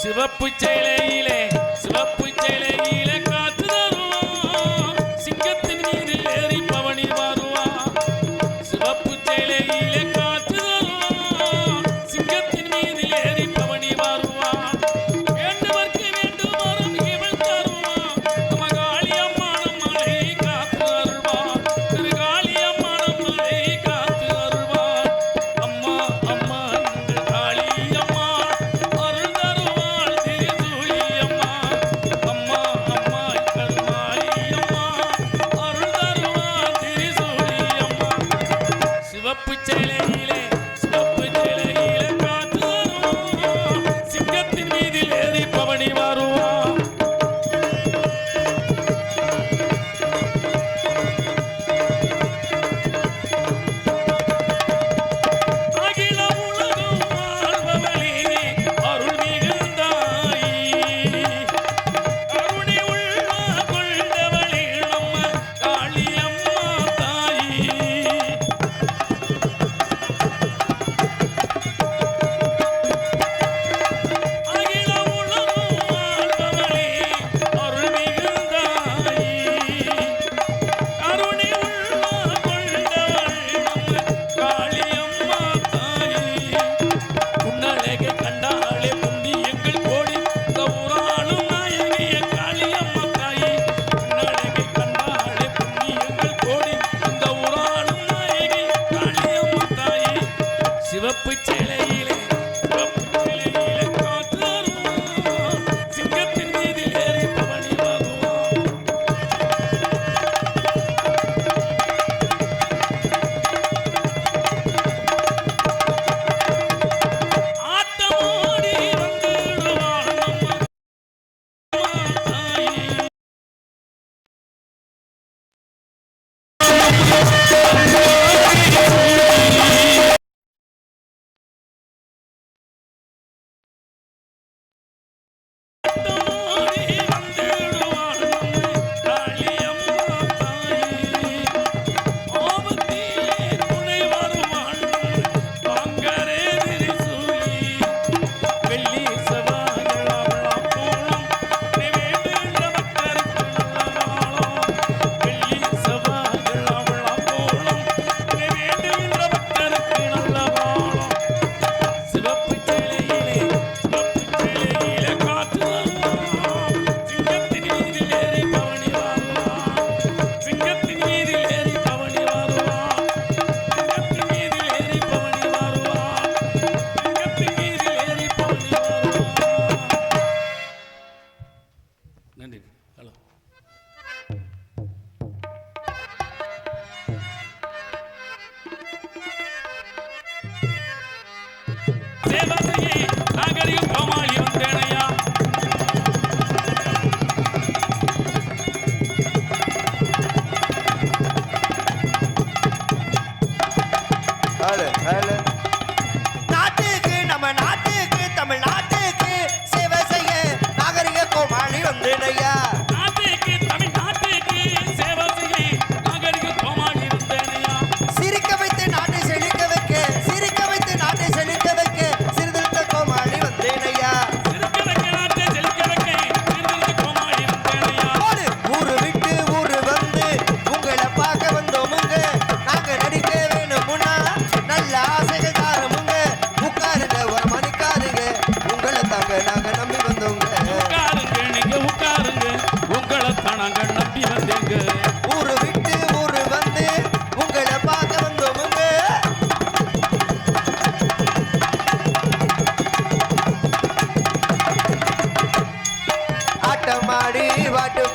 சிவப்பு செயலே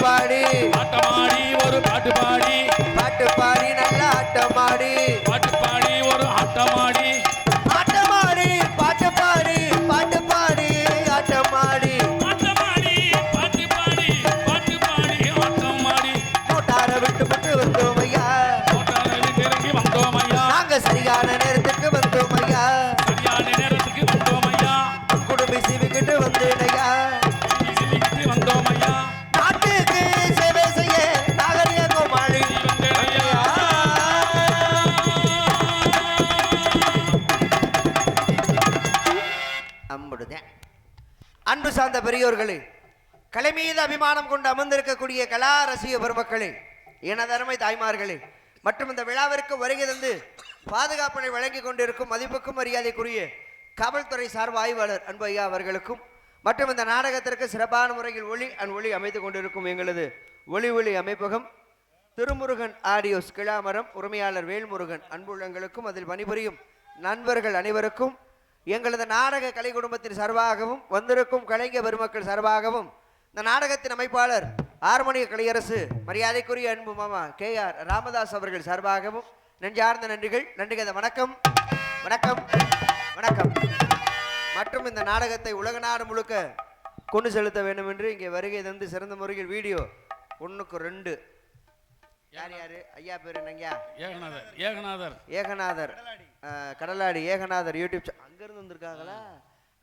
பாடி. ஆட்டமா? மீது அபிமானம் கொண்டு அமர்ந்திருக்கக்கூடிய கலா ரசிக பெருமக்களே எனதருமை தாய்மார்களே மற்றும் இந்த விழாவிற்கு வருகை தந்து பாதுகாப்பினை வழங்கி கொண்டிருக்கும் மதிப்புக்கும் மரியாதைக்குரிய காவல்துறை சார்பு ஆய்வாளர் அன்பு ஐயா அவர்களுக்கும் மற்றும் இந்த நாடகத்திற்கு சிறப்பான முறையில் ஒளி அண்ட் ஒளி அமைத்து கொண்டிருக்கும் எங்களது ஒளி ஒளி அமைப்பகம் திருமுருகன் ஆடியோஸ் கிளாமரம் உரிமையாளர் வேல்முருகன் அன்புள்ளங்களுக்கும் அதில் பணிபுரியும் நண்பர்கள் அனைவருக்கும் எங்களது நாடக கலை குடும்பத்தின் சார்பாகவும் வந்திருக்கும் கலைஞர் பெருமக்கள் சார்பாகவும் இந்த நாடகத்தின் அமைப்பாளர் ஆர்மோனிய கலையரசு மரியாதைக்குரிய அன்பு மாமா கே ஆர் ராமதாஸ் அவர்கள் சார்பாகவும் நெஞ்சார்ந்த நன்றிகள். நன்றிகள் வணக்கம். வணக்கம். வணக்கம். மற்றும் இந்த நாடகத்தை உலக நாடு முழுக்க கொண்டு செலுத்த வேண்டும் என்று இங்கே வருகை தந்து சிறந்த முறையில் வீடியோ ஒன்றுக்கு ரெண்டு. யார் யாரு? ஐயா பேர் என்னங்கய்யா? ஏகநாதர். ஏகநாதர். ஏகநாதர். கடலாடி. ஏகநாதர் யூடியூப் அங்கிருந்து வந்திருக்காங்களா?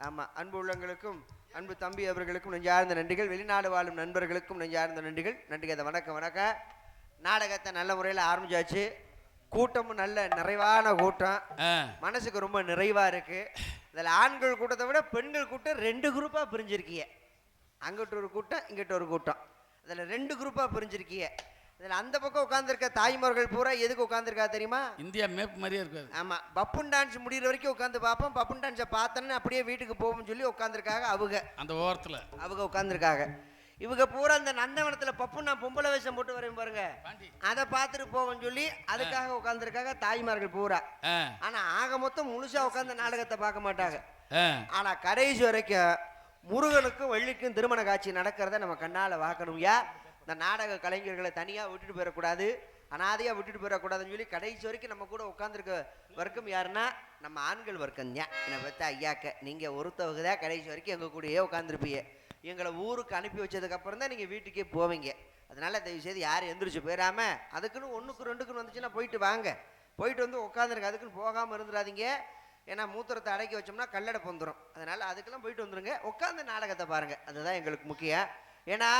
ஆமாம் அன்பு உள்ளங்களுக்கும் அன்பு தம்பி அவர்களுக்கும் நெஞ்சார்ந்த நன்றிகள் வெளிநாடு வாழும் நண்பர்களுக்கும் நெஞ்சார்ந்த நன்றிகள். நன்றிகள் வணக்கம் வணக்கம். நாடகத்தை நல்ல முறையில் ஆரம்பிச்சாச்சு. கூட்டமும் நல்ல நிறைவான கூட்டம். மனசுக்கு ரொம்ப நிறைவா இருக்கு. இதில் ஆண்கள் கூட்டத்தை விட பெண்கள் கூட்டம் ரெண்டு குரூப்பாக பிரிஞ்சிருக்கீங்க அங்கிட்ட ஒரு கூட்டம் இங்கிட்ட ஒரு கூட்டம். அதில் ரெண்டு குரூப்பாக பிரிஞ்சிருக்கீங்க இதில் அந்த பக்கம் உட்காந்துருக்க தாய்மார்கள் பூரா எதுக்கு உட்காந்துருக்கா தெரியுமா? இந்தியா மேப் மாதிரியே இருக்காது. ஆமாம் பப்புன் டான்ஸ் முடிகிற வரைக்கும் உட்காந்து பார்ப்போம். பப்புன் டான்ஸை பார்த்தோன்னு அப்படியே வீட்டுக்கு போவோம்னு சொல்லி உட்காந்துருக்காங்க அவங்க அந்த ஓரத்துல. அவங்க உட்காந்துருக்காங்க இவங்க பூரா அந்த நந்தவனத்தில் பப்புன் நான் பொம்பளை வேஷம் போட்டு வரேன் பாருங்க. அதை பார்த்துட்டு போவோம்னு சொல்லி அதுக்காக உட்காந்துருக்காங்க தாய்மார்கள் பூரா. ஆ, ஆனா ஆக மொத்தம் முழுசா உட்கார்ந்து நாடகத்தை பார்க்க மாட்டாங்க. ஆ, ஆனா கடைசி வரைக்கும் முருகனுக்கும் வள்ளிக்கும் திருமண காட்சி நடக்கிறத நம்ம கண்ணால பார்க்கணும்யா. இந்த நாடக கலைஞர்களை தனியாக விட்டுட்டு போயிடக்கூடாது அனாதையாக விட்டுட்டு போயிடக்கூடாதுன்னு சொல்லி கடைசி வரைக்கும் நம்ம கூட உட்காந்துருக்க வர்க்கம் யாருன்னா நம்ம ஆண்கள் வர்க்கம் தான் என்னை பற்றி ஐயாக்க நீங்கள் ஒருத்தவங்க தான் கடைசி வரைக்கும் எங்கள் கூடயே உட்காந்துருப்பீங்க எங்களை ஊருக்கு அனுப்பி வச்சதுக்கப்புறம் தான் நீங்கள் வீட்டுக்கே போவீங்க. அதனால் தயவு செய்து யார் எந்திரிச்சு போயிடாமல் அதுக்குன்னு ஒன்றுக்கு ரெண்டுக்குன்னு வந்துச்சுன்னா போயிட்டு வாங்க. போயிட்டு வந்து உட்காந்துருங்க அதுக்குன்னு போகாமல் இருந்துடாதீங்க. ஏன்னா மூத்திரத்தை அடக்கி வச்சோம்னா கல்லடை பொந்துரும். அதனால் அதுக்கெல்லாம் போயிட்டு வந்துருங்க. உட்காந்து நாடகத்தை பாருங்கள் அதுதான் எங்களுக்கு முக்கியம். ஏன்னா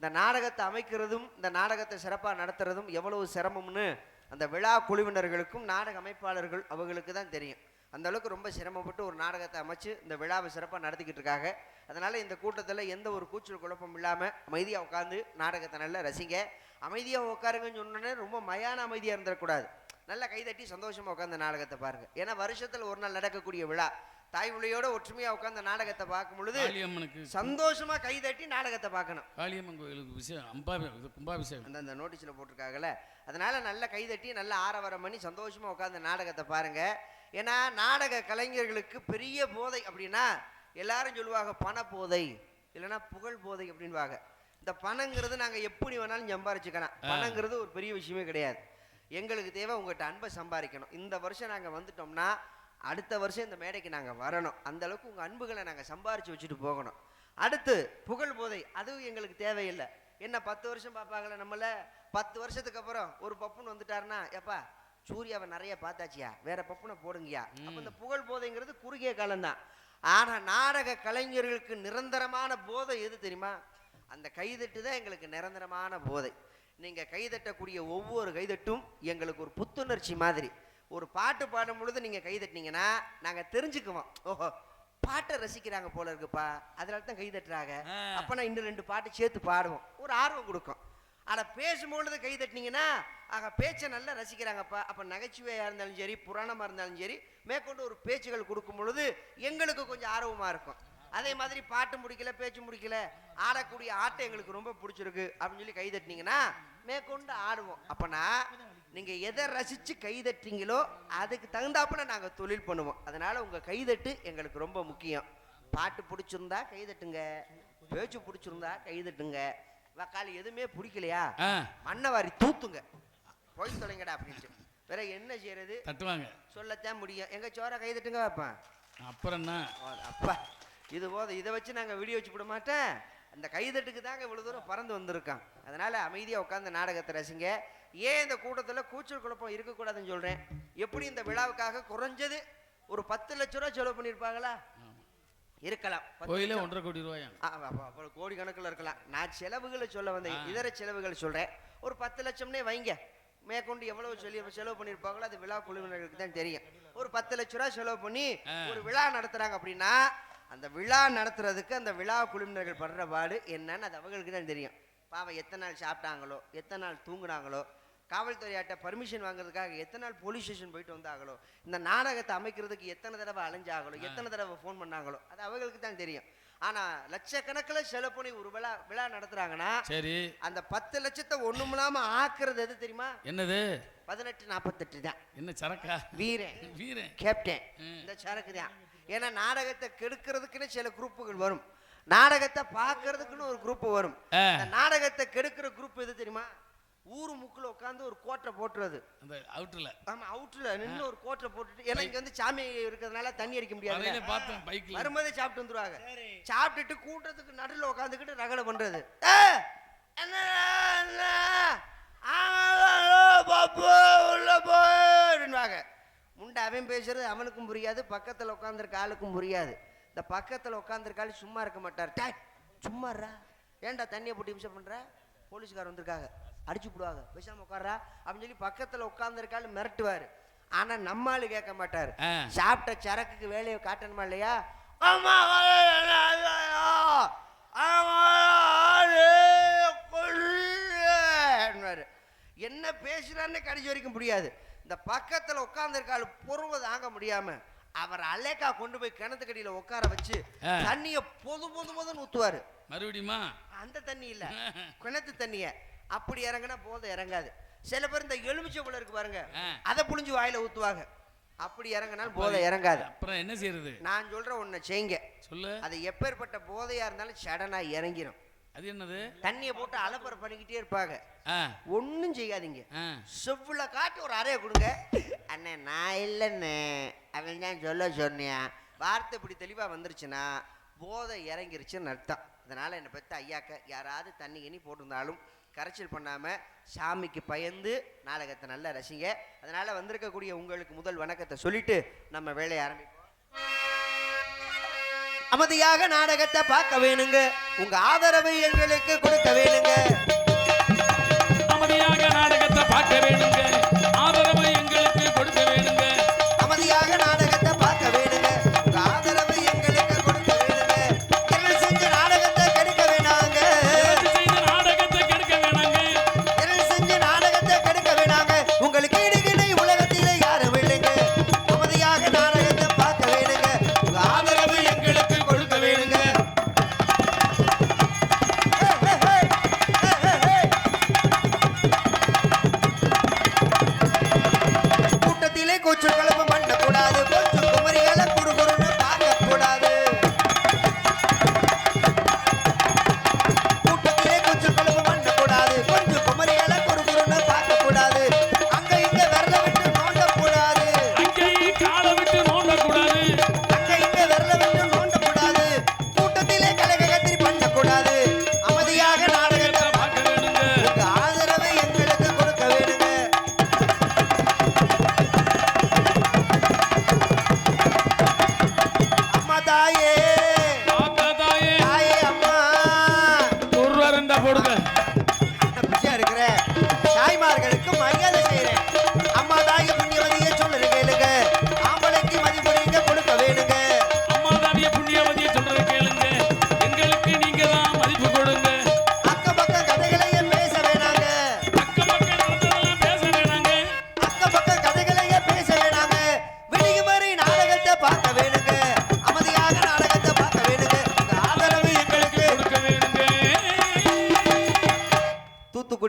இந்த நாடகத்தை அமைக்கிறதும் இந்த நாடகத்தை சிறப்பாக நடத்துறதும் எவ்வளவு சிரமம்னு அந்த விழா குழுவினர்களுக்கும் நாடக அமைப்பாளர்கள் அவங்களுக்கு தான் தெரியும். அந்த அளவுக்கு ரொம்ப சிரமப்பட்டு ஒரு நாடகத்தை அமைச்சு இந்த விழாவை சிறப்பாக நடத்திக்கிட்டு இருக்காங்க. அதனால் இந்த கூட்டத்தில் எந்த ஒரு கூச்சல் குழப்பம் இல்லாமல் அமைதியாக உட்காந்து நாடகத்தை நல்லா ரசிங்க. அமைதியாக உட்காருங்கன்னு சொன்னோன்னே ரொம்ப மயான அமைதியாக இருந்துடக்கூடாது. நல்லா கைதட்டி சந்தோஷமாக உட்காந்து நாடகத்தை பாருங்கள் ஏன்னா வருஷத்தில் ஒரு நாள் நடக்கக்கூடிய விழா. தாய் மொழியோட ஒற்றுமையா உட்காந்து நாடகத்தை பார்க்கும் பொழுது காளியம்மனுக்கு சந்தோஷமா கைதட்டி நாடகத்தை பார்க்கணும். காளியம்மன் கோயிலுக்கு விஷயம் அம்பா கும்பாபிஷேகம். அந்த அந்த நோட்டீஸில் போட்டிருக்காங்கல்ல. அதனால நல்ல கைதட்டி நல்ல ஆரவாரம் பண்ணி சந்தோஷமா உட்காந்து நாடகத்தை பாருங்க. ஏன்னா நாடக கலைஞர்களுக்கு பெரிய போதை அப்படின்னா எல்லாரும் சொல்லுவாங்க பண போதை. இல்லைன்னா புகழ் போதை அப்படின்வாங்க இந்த பணங்கிறது நாங்கள் எப்படி வேணாலும் சம்பாரிச்சுக்கலாம். பணங்கிறது ஒரு பெரிய விஷயமே கிடையாது. எங்களுக்கு தேவை உங்கள்கிட்ட அன்பை சம்பாதிக்கணும். இந்த வருஷம் நாங்கள் வந்துட்டோம்னா அடுத்த வருஷம் இந்த மேடைக்கு நாங்கள் வரணும். அந்த அளவுக்கு உங்கள் அன்புகளை நாங்கள் சம்பாரிச்சு வச்சுட்டு போகணும். அடுத்து புகழ் போதை அதுவும் எங்களுக்கு தேவையில்லை. என்ன பத்து வருஷம் பார்ப்பாங்களே நம்மள? பத்து வருஷத்துக்கு அப்புறம் ஒரு பப்புன்னு வந்துட்டாருன்னா எப்பா சூர்யாவை நிறைய பார்த்தாச்சியா? வேற பப்புனை போடுங்கயா? அப்போ இந்த புகழ் போதைங்கிறது குறுகிய காலம்தான் ஆனா நாடக கலைஞர்களுக்கு நிரந்தரமான போதை எது தெரியுமா? அந்த கைதட்டு தான் எங்களுக்கு நிரந்தரமான போதை. நீங்க கைதட்டக்கூடிய ஒவ்வொரு கைதட்டும் எங்களுக்கு ஒரு புத்துணர்ச்சி மாதிரி. ஒரு பாட்டு பாடும் பொழுது நீங்க கைதட்டினீங்கன்னா நாங்க தெரிஞ்சுக்குவோம். ஓஹோ பாட்டை ரசிக்கிறாங்க போல இருக்குப்பா. அதனால தான் கைதட்டுறாங்க ஆ. அப்ப நான் இன்னும் ரெண்டு பாட்டு சேர்த்து பாடுவோம். ஒரு ஆர்வம் கொடுக்கும். ஆனா பேசும்பொழுது கை தட்டினீங்கன்னா ஆக பேச்சை நல்லா ரசிக்கிறாங்கப்பா. அப்ப நகைச்சுவையா இருந்தாலும் சரி புராணமா இருந்தாலும் சரி மேற்கொண்டு ஒரு பேச்சுகள் கொடுக்கும் பொழுது எங்களுக்கு கொஞ்சம் ஆர்வமா இருக்கும். அதே மாதிரி பாட்டு முடிக்கல பேச்சு முடிக்கல ஆடக்கூடிய ஆட்டம் எங்களுக்கு ரொம்ப பிடிச்சிருக்கு. அப்படின்னு சொல்லி கை தட்டினீங்கன்னா மேற்கொண்டு ஆடுவோம். அப்பனா நீங்க எதை ரசிச்சு கை தட்டுறீங்களோ அதுக்கு தகுந்தாப்புல நாங்க தொழில் பண்ணுவோம். அதனால உங்க கைதட்டு எங்களுக்கு ரொம்ப முக்கியம். பாட்டு பிடிச்சிருந்தா கைதட்டுங்க. பேச்சு பிடிச்சிருந்தா கைதட்டுங்க. வக்காலி எதுவுமே பிடிக்கலையா? மண்ணை வாரி தூத்துங்க. போய் தொலைங்கடா அப்படின்ட்டு. வேற என்ன செய்யறது? தட்டுவாங்க. சொல்லத்தான் முடியும். எங்க சோற கைதட்டுங்க வைப்பேன் அப்புறம் என்ன? அப்பா இது போதும். இதை வச்சு நாங்கள் வீடியோ வச்சு விட மாட்டேன். அந்த கைதட்டுக்கு தாங்க இவ்வளோ தூரம் பறந்து வந்திருக்கான். அதனால அமைதியாக உட்காந்து நாடகத்தை ரசிங்க. ஏன் இந்த கூட்டத்தில் கூச்சல் குழப்பம் இருக்கக்கூடாதுன்னு சொல்கிறேன் எப்படி இந்த விழாவுக்காக குறைஞ்சது ஒரு பத்து லட்ச ரூபா செலவு பண்ணியிருப்பாங்களா? இருக்கலாம். கோயிலே. ஒன்றரை கோடி ரூபாயா? கோடி கணக்கில் இருக்கலாம். நான் செலவுகளை சொல்ல வந்தேன். இதர செலவுகள் சொல்றேன். ஒரு பத்து லட்சம்னே வைங்க. மேற்கொண்டு எவ்வளவு சொல்லி செலவு பண்ணியிருப்பாங்களோ அது விழா குழுவினர்களுக்கு தான் தெரியும். ஒரு பத்து லட்ச ரூபா செலவு பண்ணி. ஒரு விழா நடத்துறாங்க அப்படின்னா அந்த விழா நடத்துறதுக்கு அந்த விழா குழுவினர்கள் படுற பாடு என்னன்னு அது அவங்களுக்கு தான் தெரியும். பாவம் எத்தனை நாள் சாப்பிட்டாங்களோ எத்தனை நாள் தூங்குனாங்களோ காவல்துறையாட்ட பர்மிஷன் வாங்குறதுக்காக எத்தனை நாள் போலீஸ் ஸ்டேஷன் போயிட்டு வந்தாங்களோ இந்த நாடகத்தை அமைக்கிறதுக்கு எத்தனை தடவை அலைஞ்சாங்களோ எத்தனை தடவை ஃபோன் பண்ணாங்களோ அது அவங்களுக்கு தான் தெரியும். ஆனா லட்சக்கணக்கில் செலவு பண்ணி ஒரு விழா விழா நடத்துறாங்கன்னா சரி. அந்த பத்து லட்சத்தை ஒண்ணுமில்லாம ஆக்குறது எது தெரியுமா? என்னது? பதினெட்டு நாற்பத்தெட்டு தான். என்ன சரக்கா? வீரன். வீரன். கேப்டன். இந்த சரக்கு தான். ஏன்னா நாடகத்தை கெடுக்கிறதுக்குன்னு சில குரூப்புகள் வரும். நாடகத்தை பார்க்கறதுக்குன்னு ஒரு குரூப் வரும். இந்த நாடகத்தை கெடுக்கிற குரூப் எது தெரியுமா? ஊரு முக்குல உட்காந்து ஒரு கோட்டை போட்டுறது. அந்த அவுட்டர்ல ஆமா அவுட்ல நின்று ஒரு கோட்டை போட்டுட்டு ஏன்னா இங்க வந்து சாமி இருக்கிறதுனால தண்ணி அடிக்க முடியாது பார்த்தேன் பைக்ல. வரும்போதே சாப்பிட்டு வந்துருவாங்க. சாப்பிட்டுட்டு கூட்டத்துக்கு நடுவில் உட்காந்துக்கிட்டு ரகலை பண்றது. என்ன? உள்ள போய். முண்டை அவன் பேசுறது அவனுக்கும் புரியாது பக்கத்துல உட்காந்துருக்க ஆளுக்கும் புரியாது இந்த பக்கத்துல உட்காந்துருக்க ஆளு சும்மா இருக்க மாட்டார் டேய் சும்மாறா ஏன்டா தண்ணியை போட்டு இம்சம் பண்ற போலீஸ்கார் வந்திருக்காங்க அடிச்சு விடுவாங்க பேசாம உட்கார்றா அப்படின்னு சொல்லி பக்கத்துல உட்காந்துருக்காள் மிரட்டுவாரு ஆனா நம்ம ஆளு கேட்க மாட்டாரு. சாப்பிட்ட சரக்குக்கு வேலையை காட்டணுமா இல்லையா. என்ன பேசுறான்னு கடைசி வரைக்கும் முடியாது இந்த பக்கத்துல உட்கார்ந்துருக்காள் பொறுவை தாங்க முடியாம அவர் அலேக்கா கொண்டு போய் கிணத்துக்கடியில உட்கார வச்சு. தண்ணிய பொது பொது பொதுன்னு ஊத்துவாரு. மறுபடியுமா? அந்த தண்ணி இல்ல. கிணத்து தண்ணிய. அப்படி இறங்குனா போதும் இறங்காது. சில பேர் இந்த எலுமிச்சை பழம் இருக்கு பாருங்க. அதை புளிஞ்சு வாயில ஊத்துவாங்க. அப்படி இறங்கினால் போதை இறங்காது. அப்புறம் என்ன செய்யறது? நான் சொல்ற ஒன்றை செய்யுங்க. சொல்லு. அது எப்பேற்பட்ட போதையா இருந்தாலும் சடனா இறங்கிரும். அது என்னது? தண்ணியை போட்டு அலப்பறை பண்ணிக்கிட்டே இருப்பாங்க. ஒன்றும் செய்யாதீங்க. செவ்வுல காட்டி ஒரு அறையை கொடுங்க. அண்ணே நான் இல்லைண்ணே. அவன் தான் சொல்ல சொன்னேன் வார்த்தை இப்படி தெளிவாக வந்துருச்சுன்னா போதை இறங்கிருச்சுன்னு அர்த்தம். அதனால் என்னை பற்றி ஐயாக்க யாராவது தண்ணி கிண்ணி போட்டிருந்தாலும் கரைச்சல் பண்ணாமல் சாமிக்கு பயந்து நாடகத்தை நல்லா ரசிங்க. அதனால் வந்திருக்கக்கூடிய உங்களுக்கு முதல் வணக்கத்தை சொல்லிட்டு நம்ம வேலையை ஆரம்பிப்போம். அமைதியாக நாடகத்தை பார்க்க வேணுங்க. உங்க ஆதரவை எங்களுக்கு கொடுக்க வேணுங்க. அமைதியாக நாடகத்தை பார்க்க வேணுங்க.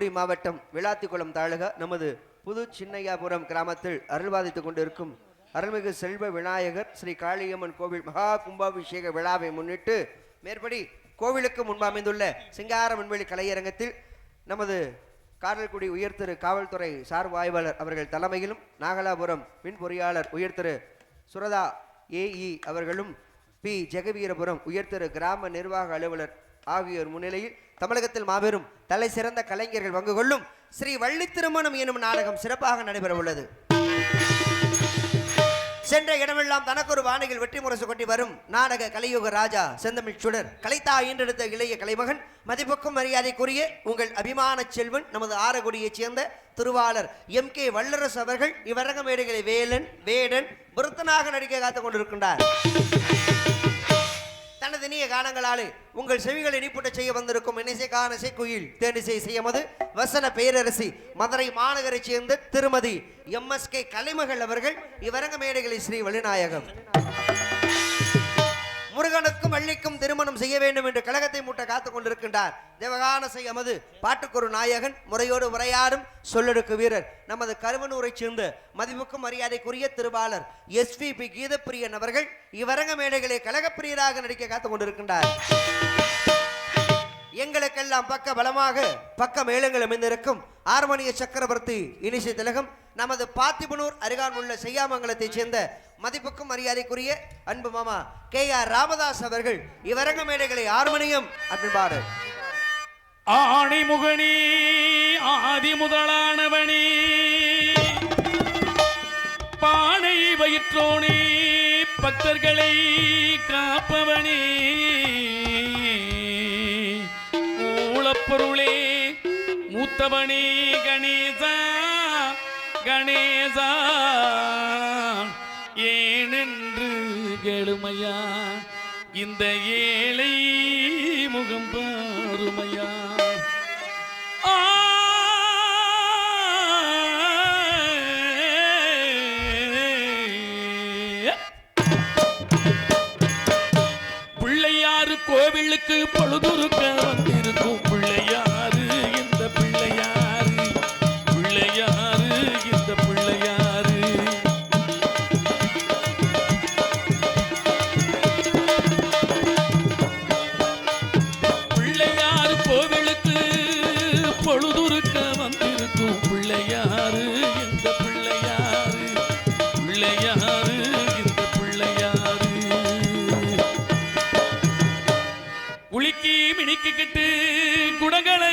தூத்துக்குடி மாவட்டம் விளாத்திக்குளம் தாலுகா நமது புது சின்னையாபுரம் கிராமத்தில் அருள்வாதித்துக் கொண்டிருக்கும் அருள்மிகு செல்வ விநாயகர் ஸ்ரீ காளியம்மன் கோவில் மகா கும்பாபிஷேக விழாவை முன்னிட்டு மேற்படி கோவிலுக்கு முன்பு அமைந்துள்ள சிங்கார விண்வெளி கலையரங்கத்தில் நமது காரல்குடி உயர்திரு காவல்துறை சார்பு ஆய்வாளர் அவர்கள் தலைமையிலும் நாகலாபுரம் மின் பொறியாளர் உயர்திரு சுரதா ஏஇ அவர்களும் பி ஜெகவீரபுரம் உயர்திரு கிராம நிர்வாக அலுவலர் ஆகியோர் முன்னிலையில் தமிழகத்தில் மாபெரும் தலை சிறந்த கலைஞர்கள் பங்கு கொள்ளும் ஸ்ரீ வள்ளி திருமணம் எனும் நாடகம் சிறப்பாக நடைபெற உள்ளது. சென்ற இடமெல்லாம் தனக்கொரு வானையில் வெற்றி முரசு கொட்டி வரும் நாடக கலியுக ராஜா செந்தமிழ் சுடர். கலைத்தா ஈன்றெடுத்த இளைய கலைமகன் மதிப்புக்கும் மரியாதைக்குரிய உங்கள் அபிமான செல்வன் நமது ஆரகுடியைச் சேர்ந்த திருவாளர் எம் கே வல்லரசு அவர்கள் இவ்வரங்க மேடைகளை வேலன் வேடன் விருத்தனாக நடிக்க காத்துக் கொண்டிருக்கின்றார். மனதினிய கானங்களாலே உங்கள் செவிகளை இனிப்புட்ட செய்ய வந்திருக்கும் இணைசை கான குயில் தேனிசை செய்யமது வசன பேரரசி மதுரை மாநகரைச் சேர்ந்த திருமதி எம் எஸ் கே கலைமகள் அவர்கள் இவரங்க மேடைகளை ஸ்ரீ வலிநாயகம் முருகனுக்கும் வள்ளிக்கும் திருமணம் செய்ய வேண்டும் என்று கழகத்தை மூட்ட காத்துக் கொண்டிருக்கின்றார். தேவகானசை அமது பாட்டுக்கொரு நாயகன் முறையோடு உரையாடும் சொல்லெடுக்கு வீரர். நமது கருவனூரைச் சேர்ந்த மதிப்புக்கும் மரியாதைக்குரிய திருபாளர் எஸ்பிபி கீதப்பிரியன் அவர்கள் இவரங்க மேடைகளை கழகப்பிரியராக நடிக்க காத்துக் கொண்டிருக்கின்றார். எங்களுக்கெல்லாம் பக்க பலமாக பக்க மேளங்கள் அமைந்திருக்கும் ஆர்மணிய சக்கரவர்த்தி இனிசை திலகம் நமது பாத்திபனூர் அருகான் உள்ள செய்யாமங்கலத்தைச் சேர்ந்த மதிப்புக்கும் மரியாதைக்குரிய அன்பு மாமா கே ஆர் ராமதாஸ் அவர்கள் இவரங்க மேடைகளை ஆர்மணியம் அப்படின்பாடு ஆணிமுகணி ஆதி முதலானவனி. பானை வயிற்றோனே பக்தர்களை காப்பவனே. மூலப்பொருளே மூத்தவனே கணேசா கணேசா. ஏனென்று கேளுமையா? இந்த ஏழை முகம் பாருமையா?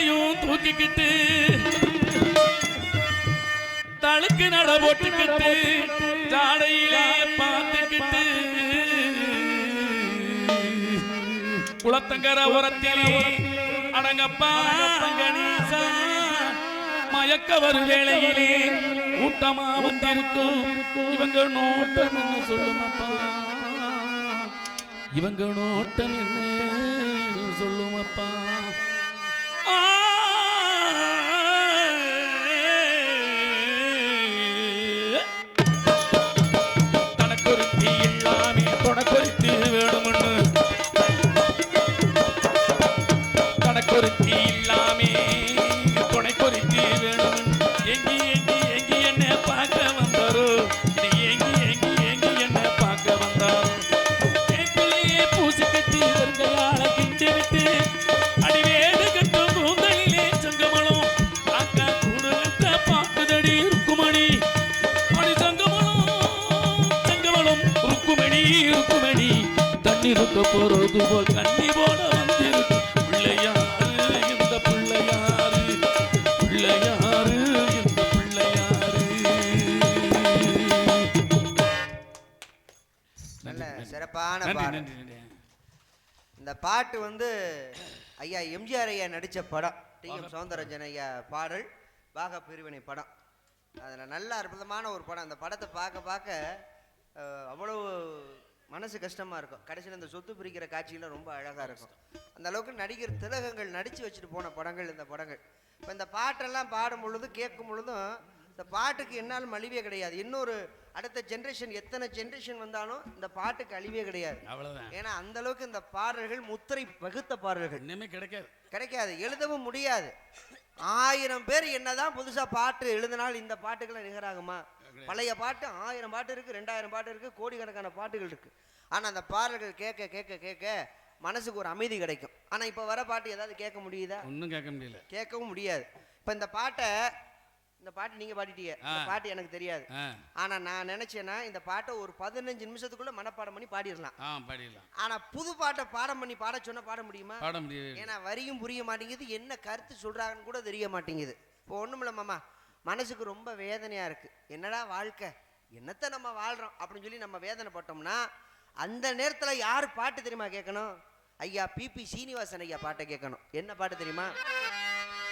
தலையும் தூக்கிக்கிட்டு தழுக்கு நட போட்டுக்கிட்டு ஜாடையிலே பார்த்துக்கிட்டு குளத்தங்கர உரத்திலே அடங்கப்பா கணேசா மயக்க வரும் வேளையிலே கூட்டமா வந்திருக்கும். இவங்க நோட்டம் என்ன சொல்லுமப்பா? இவங்க நோட்டம் என்ன சொல்லுமப்பா? பொருத்தி இல்லாமே துணைக்கொருத்தி வேணும் எங்கி எங்கி எங்கி என்ன பார்க்க வந்தாரோ? எங்கி எங்கி எங்கி என்ன பார்க்க வந்தாரோ? பூசி கட்டி வருகையால கிண்டி விட்டு அடிவேடு கட்டும் கூந்தலிலே சங்கமலம். அக்கா கூடுகட்ட பார்க்குதடி இருக்குமணி அடி சங்கமலம் சங்கமலம் ருக்குமணி ருக்குமணி. தண்ணி இருக்க போறது போல் நன்றி நன்றி இந்த பாட்டு வந்து ஐயா எம்ஜிஆர் ஐயா நடித்த படம். டி எம் சௌந்தரராஜன் ஐயா பாடல் பாக பிரிவினை படம். அதில் நல்ல அற்புதமான ஒரு படம். அந்த படத்தை பார்க்க பார்க்க அவ்வளவு மனசு கஷ்டமாக இருக்கும். கடைசியில் இந்த சொத்து பிரிக்கிற காட்சியெல்லாம் ரொம்ப அழகாக இருக்கும். அந்த அளவுக்கு நடிகர் திலகங்கள் நடித்து வச்சுட்டு போன படங்கள் இந்த படங்கள். இப்போ இந்த பாட்டெல்லாம் பாடும் பொழுது கேட்கும் பொழுதும் இந்த பாட்டுக்கு என்னால் மலிவே கிடையாது. இன்னொரு அடுத்த ஜென்ரேஷன் எத்தனை ஜென்ரேஷன் வந்தாலும் இந்த பாட்டுக்கு அழிவே கிடையாது. அவ்வளவுதான். ஏன்னா அந்த அளவுக்கு இந்த பாடல்கள் முத்திரை வகுத்த பாடல்கள். இனிமே கிடைக்காது. கிடைக்காது. எழுதவும் முடியாது. ஆயிரம் பேர் என்னதான் புதுசா பாட்டு எழுதினால் இந்த பாட்டுக்கெல்லாம் நிகராகுமா? பழைய பாட்டு ஆயிரம் பாட்டு இருக்கு ரெண்டாயிரம் பாட்டு இருக்கு கோடிக்கணக்கான பாட்டுகள் இருக்கு. ஆனா அந்த பாடல்கள் கேட்க கேட்க கேட்க மனசுக்கு ஒரு அமைதி கிடைக்கும். ஆனா இப்ப வர பாட்டு ஏதாவது கேட்க முடியுதா? ஒன்றும் கேட்க முடியல. கேட்கவும் முடியாது. இப்ப இந்த பாட்டை இந்த பாட்டு நீங்க பாடிட்டீங்க. இந்த. பாட்டு எனக்கு தெரியாது. ஆனா நான் நினைச்சேன்னா இந்த பாட்டை ஒரு பதினஞ்சு நிமிஷத்துக்குள்ள மனப்பாடம் பண்ணி பாடிடலாம். ஆனா புது பாட்டை பாடம் பண்ணி பாட சொன்னா பாட முடியுமா? பாட முடியாது ஏன்னா வரியும் புரிய மாட்டேங்குது என்ன கருத்து சொல்றாங்கன்னு கூட தெரிய மாட்டேங்குது. இப்போ ஒண்ணுமில்ல மாமா மனசுக்கு ரொம்ப வேதனையா இருக்கு. என்னடா வாழ்க்கை? என்னத்த நம்ம வாழ்றோம்? அப்படின்னு சொல்லி நம்ம வேதனைப்பட்டோம்னா அந்த நேரத்துல யார் பாட்டு தெரியுமா கேட்கணும்? ஐயா பிபி சீனிவாசன் ஐயா பாட்டை கேட்கணும். என்ன பாட்டு தெரியுமா?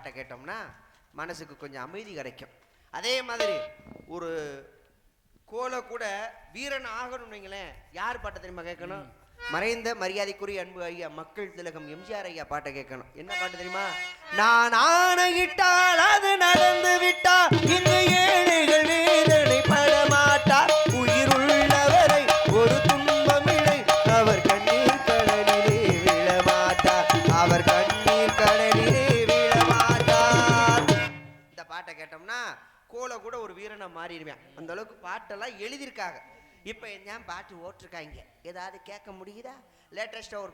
பாட்டை கேட்டோம்னா மனசுக்கு கொஞ்சம் அமைதி கிடைக்கும். அதே மாதிரி ஒரு கோலை கூட வீரன் ஆகணும்னு வைங்களேன் யார் பாட்டை தெரியுமா கேட்கணும்? மறைந்த மரியாதைக்குரிய அன்பு ஐயா மக்கள் திலகம் எம்ஜிஆர் ஐயா பாட்டை கேட்கணும். என்ன பாட்டு தெரியுமா? நான் ஆணையிட்டால் அது நடந்து விட்டா இந்த ஏழைகள் வேதனை படமாட்ட போல கூட ஒரு வீரனை மாறிடுவேன். அந்த அளவுக்கு பாட்டெல்லாம் எழுதியிருக்காங்க. இப்போ என்ன பாட்டு ஓட்டிருக்காங்க? ஏதாவது கேட்க முடியுதா? லேட்டஸ்ட்டாக ஒரு